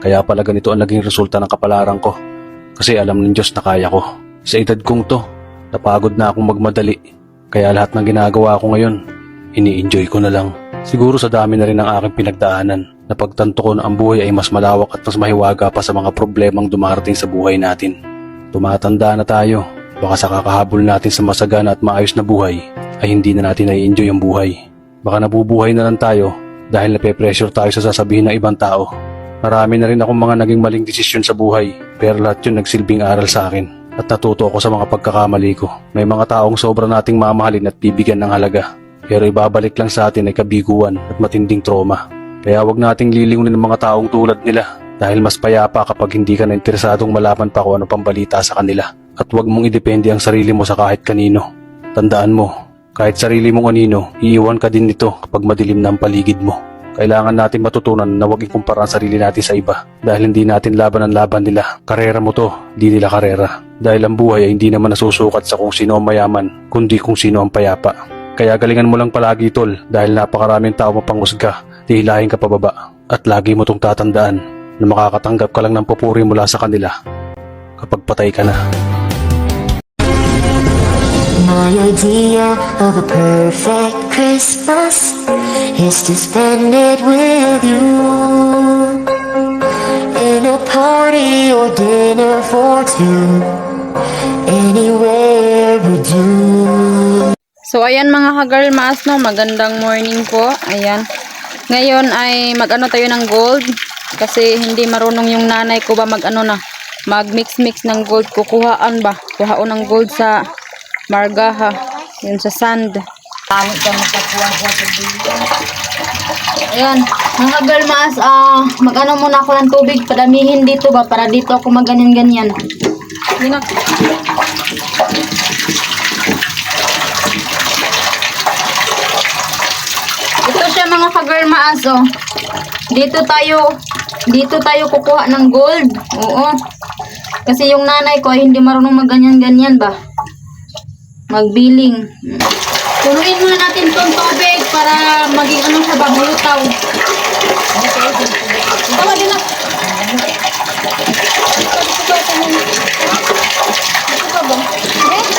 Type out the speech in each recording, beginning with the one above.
Kaya pala ganito ang naging resulta ng kapalaran ko. Kasi alam ng Diyos na kaya ko. Sa edad kong to, napagod na akong magmadali. Kaya lahat ng ginagawa ko ngayon, ini-enjoy ko na lang. Siguro sa dami na rin ng aking pinagdaanan, napagtanto ko na ang buhay ay mas malawak at mas mahiwaga pa sa mga problemang dumarating sa buhay natin. Tumatanda na tayo, baka sa kakahabol natin sa masagana at maayos na buhay, ay hindi na natin nai-enjoy ang buhay. Baka nabubuhay na lang tayo dahil nape-pressure tayo sa sasabihin ng ibang tao. Marami na rin akong mga naging maling desisyon sa buhay, pero lahat yun nagsilbing aral sa akin at natuto ako sa mga pagkakamali ko. May mga taong sobra nating mamahalin at bibigyan ng halaga, pero ibabalik lang sa atin ay kabiguan at matinding trauma. Kaya wag nating liliwin ng mga taong tulad nila dahil mas payapa kapag hindi ka na interesadong malaman pa kung ano pang balita sa kanila. At wag mong idepende ang sarili mo sa kahit kanino. Tandaan mo, kahit sarili mong anino, iiwan ka din nito kapag madilim na ang paligid mo. Kailangan natin matutunan na huwag ikumpara ang sarili natin sa iba dahil hindi natin laban ang laban nila. Karera mo to, di nila karera. Dahil ang buhay ay hindi naman nasusukat sa kung sino ang mayaman, kundi kung sino ang payapa. Kaya galingan mo lang palagi tol dahil napakaraming tao mapanghusga, tihilahin ka pababa. At lagi mo tong tatandaan na makakatanggap ka lang ng papuri mula sa kanila kapag patay ka na. My idea of a perfect Christmas is to spend it with you in a party or dinner for two. Anywhere with you. So, ayan mga ka-girl maas, no? Magandang morning po. Ayan. Ngayon ay mag-ano tayo ng gold. Kasi hindi marunong yung nanay ko ba mag-ano na. Mag-mix-mix ng gold. Kukuhaan ba? Kuhaon ng gold sa margaha. Yun sa sand. Ayan. Mga ka-girl maas, ah, mag-ano muna ako ng tubig. Padamihin dito ba? Para dito ako mag-ganyan-ganyan. Yun na. Ito siya mga ka-girl maas, oh. Dito tayo, dito tayo kukuha ng gold. Oo. Kasi yung nanay ko ay hindi marunong magganyan-ganyan ba? Magbiling. Mm. Punuin muna natin tong tubig para maging ano siya ba, bulutaw. Tawa din na. Ito pa ba? Eh? Hey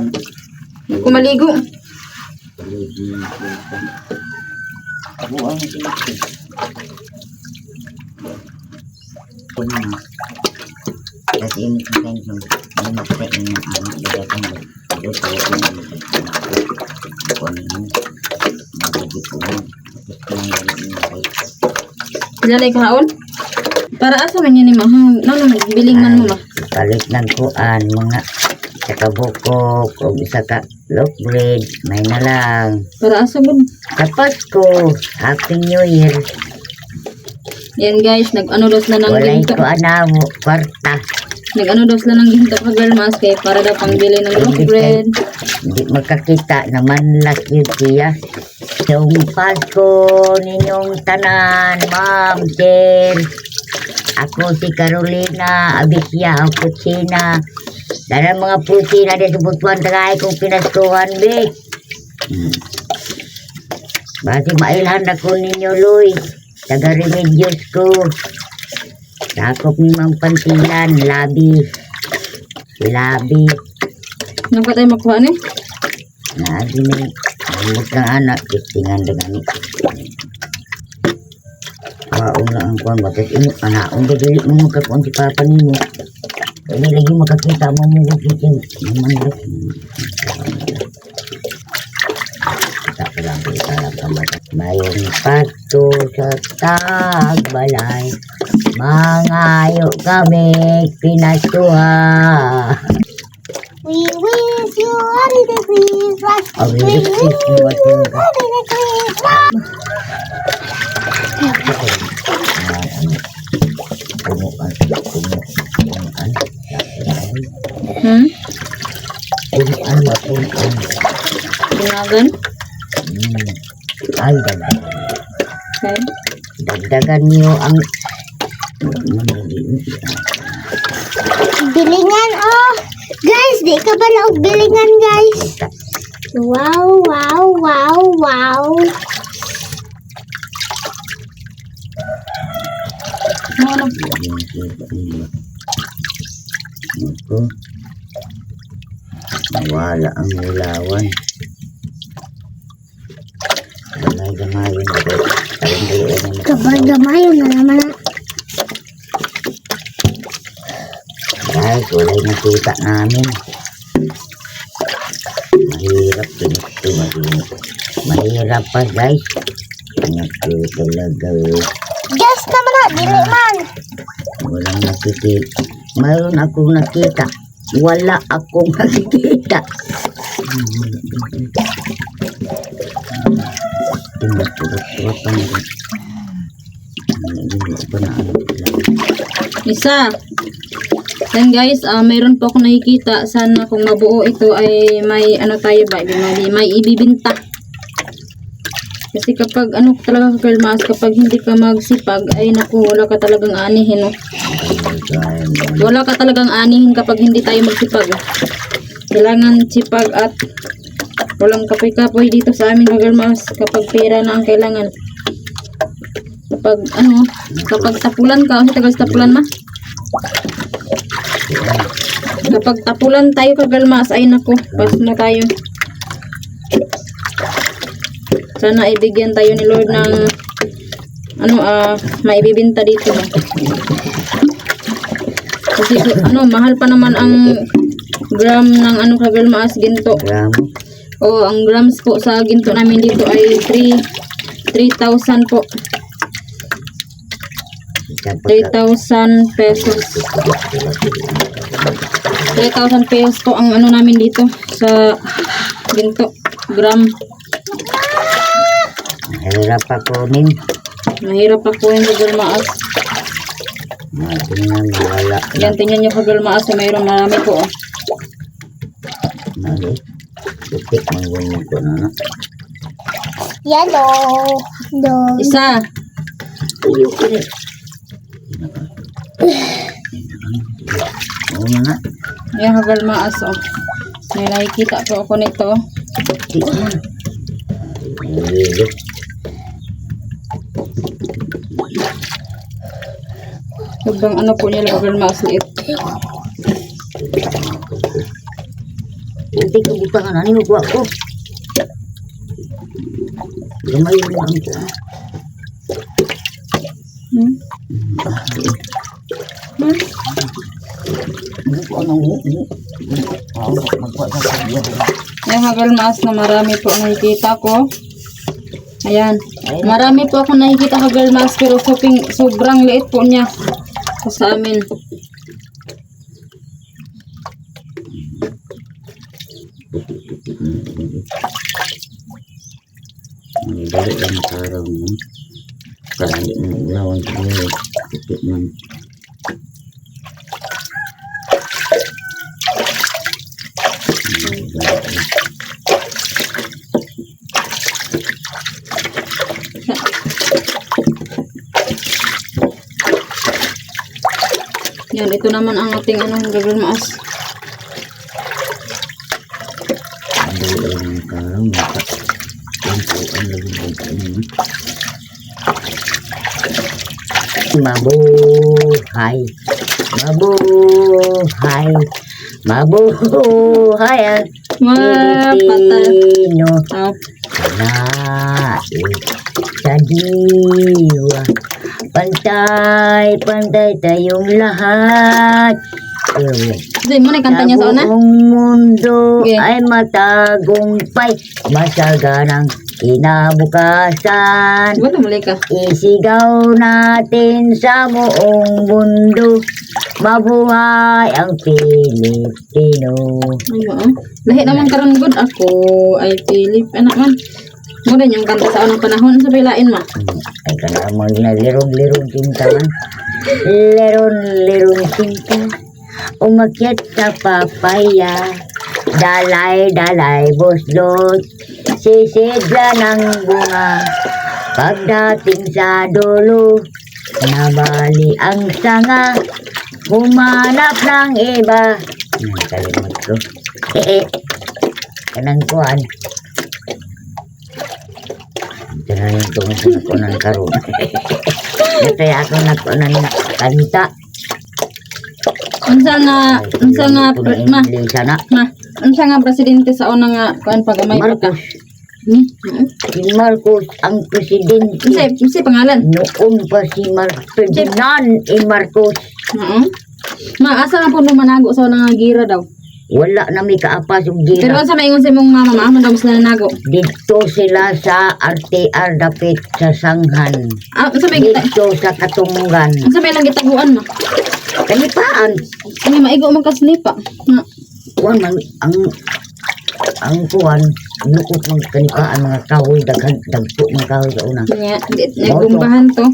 Hindi ko maligo. Kasi ini kan kan ini maksa ini anak dia kan terus saya ini kon ini mau gitu terus yang ini Ilan ay kahaon? Para asa man yun ni ma? No, no, bilingan mo ma. Palit ng kuan, mga sa kabukok, o isa ka loaf bread, may na lang. Para asa bud. Sa Pasko, Happy New Year, Yan guys, nag-ano daw sila ng walay ginto. ko anamo, kwarta. Nag-ano daw sila ng ginto ka girl mas kay para daw pangbili ng loaf bread. Hindi makakita naman last yun siya. Yung Pasko ninyong tanan, ma'am, sir. Ako si Carolina Abisya, ang putsina. Dahil mga putsina din sa butuan tagay kong pinaskuhan, Bek. Hmm. Basi mailhan ako ninyo, Luis. Taga Remedios ko. Sakop ni Mang Pantilan, labi. Labi. Ano tayo makuha ni? Lagi ni Amot ng anak, kistingan dengan ni. Kaon lang ang kuwan, batas imo, anak, ang dili mo makakuan si papa nimo. Kaya lagi makakita mo mo. Naman lagi. Kita ka lang, kita lang kamata. Mayong pato sa tagbalay. Mangayo kami, pinatuha. We wish you a Merry Christmas. Ang hirit ni Wating ka. Merry Christmas. Hmm? Hmm. Ay, dagdag. Okay. Dagdagan niyo ang... Bilingan, oh. Guys, di ka ba laog bilingan, guys? Wow, wow, wow, wow. Ano? Ako. Wala ang ulawan. Gamay-gamayin ako. Parang dalian ang Kabar-gamayo na naman. Guys, wala yung nakita namin. Mahirap pinito, mahirap. Mahirap pa, guys. Pinito talaga. eh. Guys naman na, dili man. Walang nakikita. Mayroon akong nakita. Wala akong nakikita. Ano. Isa. Then guys, ah mayroon po ako nakikita. Sana kung mabuo ito ay may ano tayo ba? May, may ibibinta. Kasi kapag ano talaga girl mas, kapag hindi ka magsipag, ay naku, wala ka talagang anihin. No? Wala ka talagang anihin kapag hindi tayo magsipag. Kailangan sipag at walang kapoy-kapoy dito sa amin mga mas kapag pera na ang kailangan. Kapag ano, kapag tapulan ka, kasi tagal tapulan ma. Kapag tapulan tayo kagalmas, ay nako, pas na tayo. Sana ibigyan tayo ni Lord ng ano ah maibibinta dito. no? Kasi ano, mahal pa naman ang gram ng ano kagalmas ginto. Gramo. O ang grams po sa ginto namin dito ay 3 3,000 po. 3,000 pesos. 3,000 pesos po ang ano namin dito sa ginto gram. Mahirap ako nin. Mahirap pa po yung kagalmaas. Matingnan wala. Yan, tingnan nyo kagalmaas na mayroon marami po. Oh. Mali. Putik manggunit ko na na. Yellow. Dog. Isa. Oo na nga. Yan kagalmaas. Oh. May nakikita po ako nito. Man. Nalilo. Sobrang ano po niya kagalmaas liit. Putik ko butangan. Ano mo kuha ko? Gamay mo ang ko. Hmm? Hmm? Ano anong mo? Ano sabihan. Yan kagalmaas na marami po ang nakikita ko. Ayan. Marami po ako nakikita kagalmaas pero sobrang, sobrang liit po niya. Sa amin. Lang araw mo. Kalali ng ulawan siguro. Ito man. Yan, ito naman ang ating ano, gagawin maas. Ang dali lang ng araw mo. Ang po ang lagi ng kainin. Mabuhay. Mabuhay. Mabuhay ang. Pilipino. Naik sa diwa Pantay, pantay tayong lahat Eh, Di mo na kanta niya sa una? buong mundo ay matagumpay Masaganang kinabukasan Wala mali ka. Isigaw natin sa buong mundo Mabuhay ang Pilipino Ay, oo. Lahi naman karon good ako ay Philip. Anak man. Mo din yung kanta sa unang panahon sa bilain ma. Ay ka na mo na lirong-lirong cinta man. Lirong-lirong cinta. Umakyat sa papaya. Dalay-dalay buslot. Sisidla ng bunga. Pagdating sa dulo. Nabali ang sanga. Humanap ng iba. Hmm, kalimot ko. Eh, eh. Kanang kuhan. Ito na yung tungkol ko ng karoon. Ito ako nagkunan na kanta. Unsa nga unsa nga ma unsa nga presidente sa una nga kuan pagamay pa ka? Marcos. Ni? oo. Si Marcos ang presidente. Unsa unsa pangalan? Noon pa si Mar Ferdinand E. Marcos. Oo. Ma asa nga po nung manago sa nga gira daw. Wala na may kaapas yung Pero gira. unsa maingon sa imong mama ma man daw sila nanago. Dito sila sa RTR Dapit sa Sanghan. Ah, unsa may gita? Dito sa Katungan. Unsa may lang gitaguan ma? Kanipaan. Ano maigo man kasnipa. Na. Kuan man ang ang kuan lukot ng kanipaan mga kahoy daghan dagpo mga kahoy sa una. Di nagumbahan to.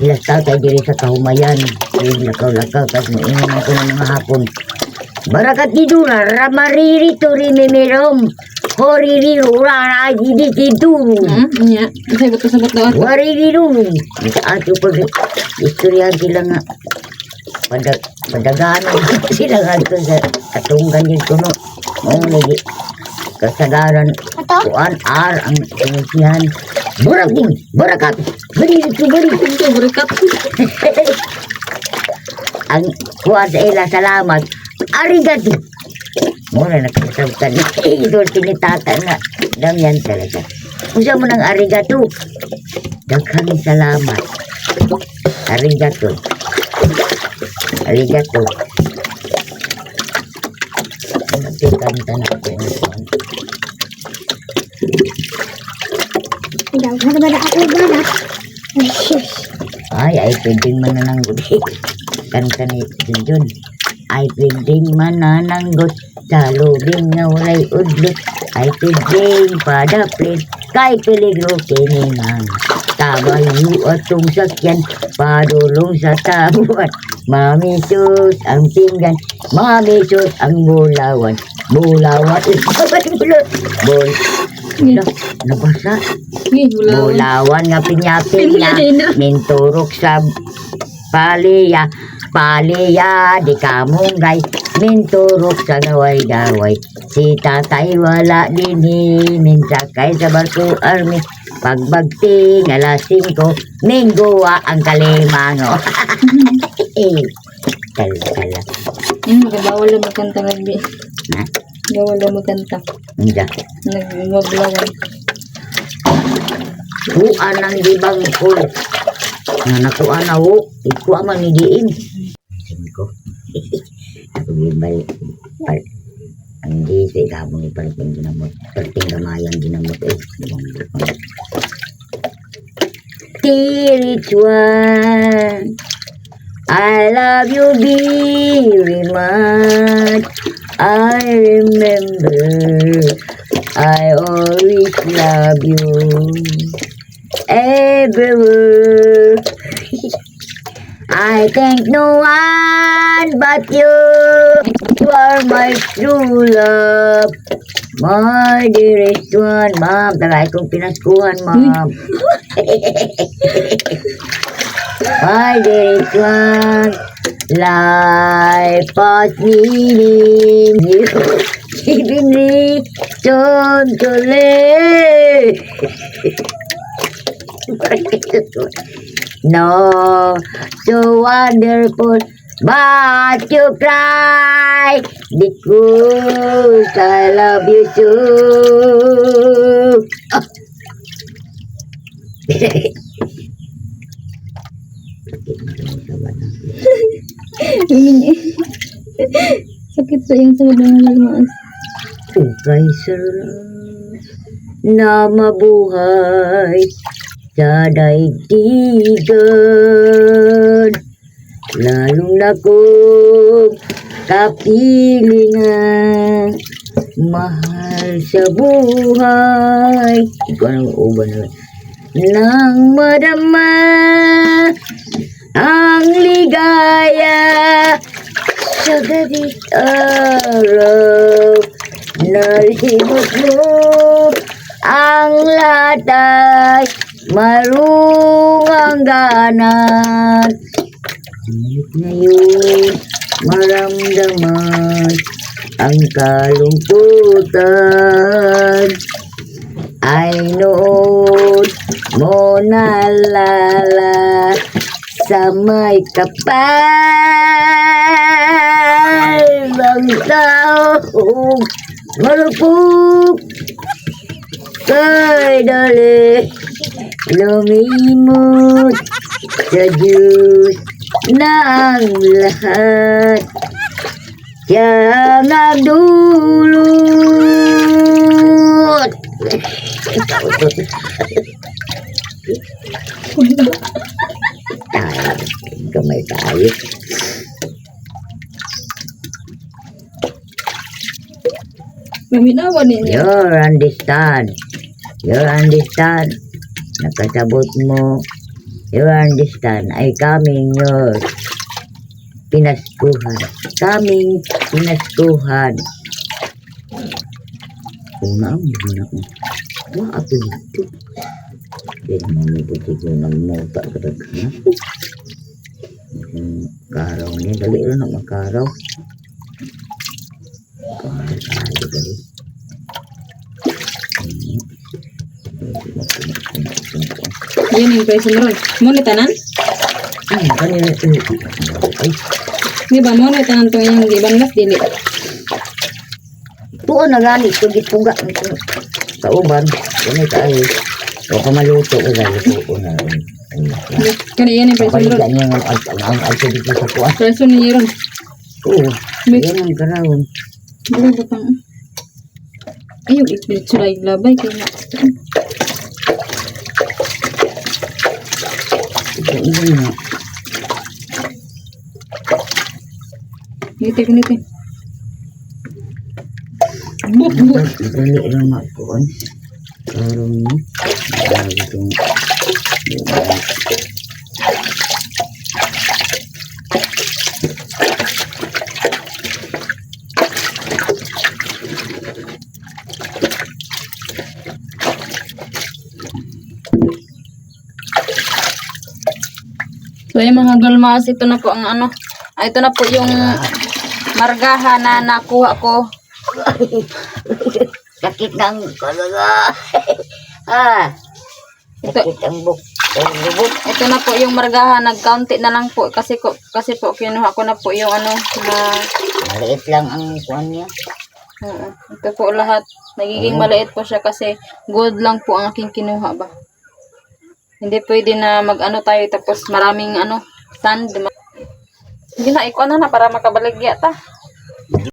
Ilas tao tayo diri sa kahumayan. Yung lakaw-lakaw, tapos maingon ako ng mga hapon. Barakat di dura, ramariri to rimimirom. Horiri rura, rajidi tiduru. Hmm, nya. Unsa ibot sabot daw? Wariri ruru. Sa ato pag istoryahan sila nga. Padag, padaganan sila nga ito sa katunggan yung tuno. Mga lagi. Kasagaran. Kuan ar ang sinisihan. Burak din. Barakat. Bari ito, bari ito. Unsa burikat? ang kuha sa ila salamat arigato muna nakasabtan idol tinitata na damyan talaga usa mo ng arigato daghang salamat arigato arigato Nagkikanta na ako. Daw, ano ba na ako ganap? Ay, shush. Ay, ay pwedeng manananggot. Kanta ni Junjun. Ay pwedeng manananggot. Sa lubing nga walay udlot. Ay pwedeng padaplit. Kay peligro kininang. Tabayo atong sakyan. Padulong sa tabuan. Mamisos ang pinggan. Mamisos ang bulawan. Bulawan. Bul. Ano? Nabasa? Wala. Bulawan nga pinya-pinya Pinya. Minturok sa paliya Paliya di kamunggay Minturok sa gaway-gaway Si tatay wala din Minsakay sa barko army Pagbagting alas 5 Mingguwa ang kalimango Eh, Kala-kala Hmm, bawal lang magkanta nagbi. Na, Bawal lang magkanta. hindi Nagwaglawan. Kuan ang dibang ko. Nga nakuha na wo. Ikuha man ni diin. Singko. Ako bibalik. Par ang di sa ikabong ni Perting ginamot. Perting gamayan ginamot eh. Tirituan. I love you very much. I remember I always love you. Everywhere. I thank no one but you. You are my true love. My dearest one. Ma'am, tagay kong pinaskuhan, ma'am. My dearest one. Life was meaning you. Keeping me to live. No, so wonderful, but you cry because I love you so. Ah. Sakit sa yung sa ng maas. Ukay sarap na mabuhay sa daigdigan. Lalong na kong kapilingan mahal sa buhay. Ikaw ang uban na nang madama ang ligaya. Sa galit araw nalimot mo. Ang latay marungang ganan. Ngayon maramdaman ang kalungkutan. Ay noon mo nalala sa may kapal ng taong marupok kay dali lumimot sa Diyos na ang lahat. Siya ang nagdulot tayo gamay tayo Maminawa ninyo. You understand. You understand. Nakasabot mo. You understand. I coming your pinaskuhan. Coming pinaskuhan. Una ang bunak mo. Wa ato dito. Kaya naman po siguro ng muta kadaghan ako. Yung karaw niya. Dali rin ang makaraw. Karaw tayo dali. Yan yung presyo ron. Muna tanan? Ay, kanina ito. Ay, Di ba muna tanan to yung di banlas dili. tuon na gani. Ito gipuga. Ito. Sa uban. Kani tayo. O kamaluto ka gani. Tuon na. Kani yan yung presyo Kapalitan ron. niya ang alto dito sa kuwan. Presyo niya ron. Oo. Yan ang karawon. Dili ba pang iplit sila yung labay. Kaya Ito iyan na. Ngiti ko ngiti. But, but. Dali lang makuan. Karong ni. Lagi itong. So yung mga galmas, ito na po ang ano. Ah, ito na po yung margaha na nakuha ko. Sakit ng kalaga. ah. Ito, Sakit ang buk. Ito na po yung margaha. Nagkaunti na lang po. Kasi, ko, kasi po kinuha ko na po yung ano na Maliit lang ang kuan niya. Oo. ito po lahat. Nagiging maliit po siya kasi gold lang po ang aking kinuha ba. Hindi pwede na mag-ano tayo tapos maraming ano sand. Hindi na, ikaw na na para makabaligya ta.